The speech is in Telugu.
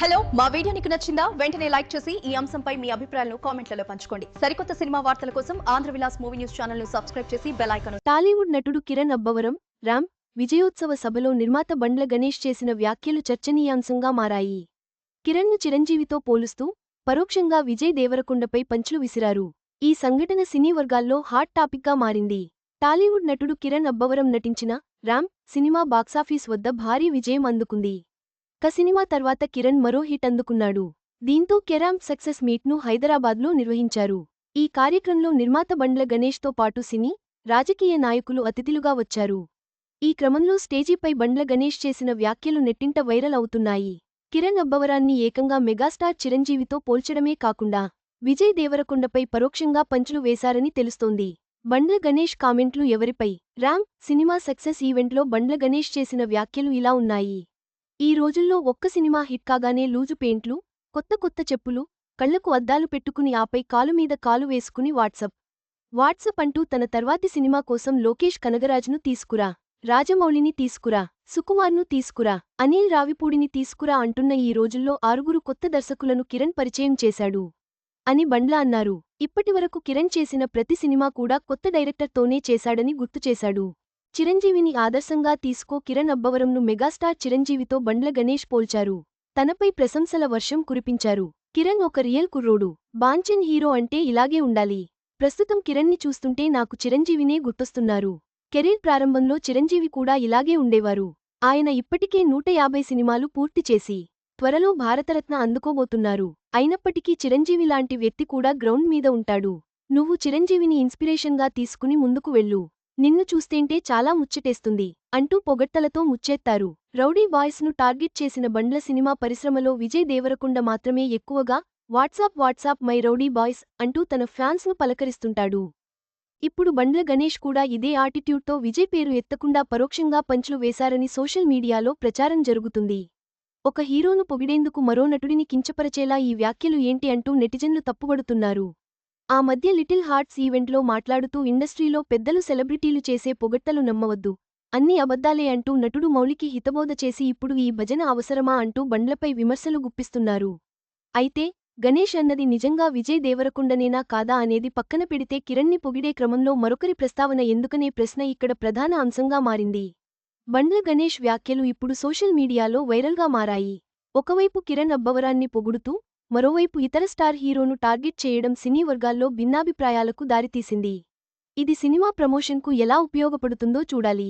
హలో మా వీడియో నీకు నచ్చిందా? వెంటనే లైక్ చేసి ఈ అంశంపై మీ అభిప్రాయాలను కామెంట్లలో పంచుకోండి. సరికొత్త సినిమా వార్తల కోసం ఆంధ్ర విలాస్ మూవీ న్యూస్ ఛానల్ను సబ్స్క్రైబ్ చేసి బెల్ ఐకాన్ టాలీవుడ్ నటుడు కిరణ్ అబ్బవరం రామ్ విజయోత్సవ సభలో నిర్మాత బండ్ల గణేష్ చేసిన వ్యాఖ్యలు చర్చనీయాంశంగా మారాయి. కిరణ్ను చిరంజీవితో పోలుస్తూ పరోక్షంగా విజయ్ దేవరకొండపై పంచులు విసిరారు. ఈ సంఘటన సినీ వర్గాల్లో హాట్ టాపిక్గా మారింది. టాలీవుడ్ నటుడు కిరణ్ అబ్బవరం నటించిన రామ్ సినిమా బాక్సాఫీస్ వద్ద భారీ విజయం అందుకుంది. ఒక్క సినిమా తర్వాత కిరణ్ మరో హిట్ అందుకున్నాడు. దీంతో కెరామ్ సక్సెస్ మీట్ను హైదరాబాద్లో నిర్వహించారు. ఈ కార్యక్రమంలో నిర్మాత బండ్ల గణేష్తో పాటు సినీ రాజకీయ నాయకులు అతిథులుగా వచ్చారు. ఈ క్రమంలో స్టేజీపై బండ్ల గణేష్ చేసిన వ్యాఖ్యలు నెట్టింట వైరల్ అవుతున్నాయి. కిరణ్ అబ్బవరాన్ని ఏకంగా మెగాస్టార్ చిరంజీవితో పోల్చడమే కాకుండా విజయ్ దేవరకొండపై పరోక్షంగా పంచులు వేశారని తెలుస్తోంది. బండ్ల గణేష్ కామెంట్లు ఎవరిపై? రామ్ సినిమా సక్సెస్ ఈవెంట్లో బండ్ల గణేష్ చేసిన వ్యాఖ్యలు ఇలా ఉన్నాయి. ఈ రోజుల్లో ఒక్క సినిమా హిట్ కాగానే లూజు పెయింట్లు కొత్త కొత్త చెప్పులు కళ్ళకు అద్దాలు పెట్టుకుని ఆపై కాలుమీద కాలు వేసుకుని వాట్సప్. వాట్సప్ అంటూ తన తర్వాతి సినిమా కోసం లోకేష్ కనగరాజ్ను తీసుకురా రాజమౌళిని తీసుకురా సుకుమార్ను తీసుకురా అనిల్ రావిపూడిని తీసుకురా అంటున్న ఈ రోజుల్లో ఆరుగురు కొత్త దర్శకులను కిరణ్ పరిచయం చేశాడు అని బండ్లా అన్నారు. ఇప్పటివరకు కిరణ్ చేసిన ప్రతి సినిమా కూడా కొత్త డైరెక్టర్తోనే చేశాడని గుర్తుచేశాడు చిరంజీవిని ఆదర్శంగా తీసుకో కిరణ్ అబ్బవరంను మెగాస్టార్ చిరంజీవితో బండ్ల గణేష్ పోల్చారు. తనపై ప్రశంసల వర్షం కురిపించారు. కిరణ్ ఒక రియల్ కుర్రోడు. బాంచన్ హీరో అంటే ఇలాగే ఉండాలి. ప్రస్తుతం కిరణ్ని చూస్తుంటే నాకు చిరంజీవినే గుర్తొస్తున్నారు. కెరీర్ ప్రారంభంలో చిరంజీవి కూడా ఇలాగే ఉండేవారు. ఆయన ఇప్పటికే నూట యాభై సినిమాలు పూర్తి చేసి త్వరలో భారతరత్న అందుకోబోతున్నారు. అయినప్పటికీ చిరంజీవి లాంటి వ్యక్తి కూడా గ్రౌండ్ మీద ఉంటాడు. నువ్వు చిరంజీవిని ఇన్స్పిరేషన్గా తీసుకుని ముందుకు వెళ్ళు. నిన్ను చూస్తేంటే చాలా ముచ్చటేస్తుంది అంటూ పొగట్టలతో ముచ్చెత్తారు. రౌడీ బాయ్స్ను టార్గెట్ చేసిన బండ్ల సినిమా పరిశ్రమలో విజయ్ దేవరకొండ మాత్రమే ఎక్కువగా WhatsApp WhatsApp my rowdy boys అంటూ తన ఫ్యాన్స్ను పలకరిస్తుంటాడు. ఇప్పుడు బండ్ల గణేష్ కూడా ఇదే ఆటిట్యూడ్తో విజయ్ పేరు ఎత్తకుండా పరోక్షంగా పంచులు వేశారని సోషల్ మీడియాలో ప్రచారం జరుగుతుంది. ఒక హీరోను పొగిడేందుకు మరో నటుడిని కించపరచేలా ఈ వ్యాఖ్యలు ఏంటి అంటూ నెటిజన్లు తప్పుబడుతున్నారు. ఆ మధ్య లిటిల్ హార్ట్స్ ఈవెంట్లో మాట్లాడుతూ ఇండస్ట్రీలో పెద్దలు సెలబ్రిటీలు చేసే పొగట్టలు నమ్మవద్దు. అన్ని అబద్దాలే అంటూ నటుడు మౌలికి హితబోధ చేసి ఇప్పుడు ఈ భజన అవసరమా అంటూ బండ్లపై విమర్శలు గుప్పిస్తున్నారు. అయితే గణేష్ అన్నది నిజంగా విజయ్ దేవరకుండనేనా కాదా అనేది పక్కన పెడితే కిరణ్ని పొగిడే క్రమంలో మరొకరి ప్రస్తావన ఎందుకనే ప్రశ్న ఇక్కడ ప్రధాన అంశంగా మారింది. బండ్ల గణేష్ వ్యాఖ్యలు ఇప్పుడు సోషల్ మీడియాలో వైరల్గా మారాయి. ఒకవైపు కిరణ్ అబ్బవరాన్ని పొగుడుతూ మరోవైపు ఇతర స్టార్ హీరోను టార్గెట్ చేయడం సినీ వర్గాల్లో భిన్నాభిప్రాయాలకు దారితీసింది. ఇది సినిమా ప్రమోషన్కు ఎలా ఉపయోగపడుతుందో చూడాలి.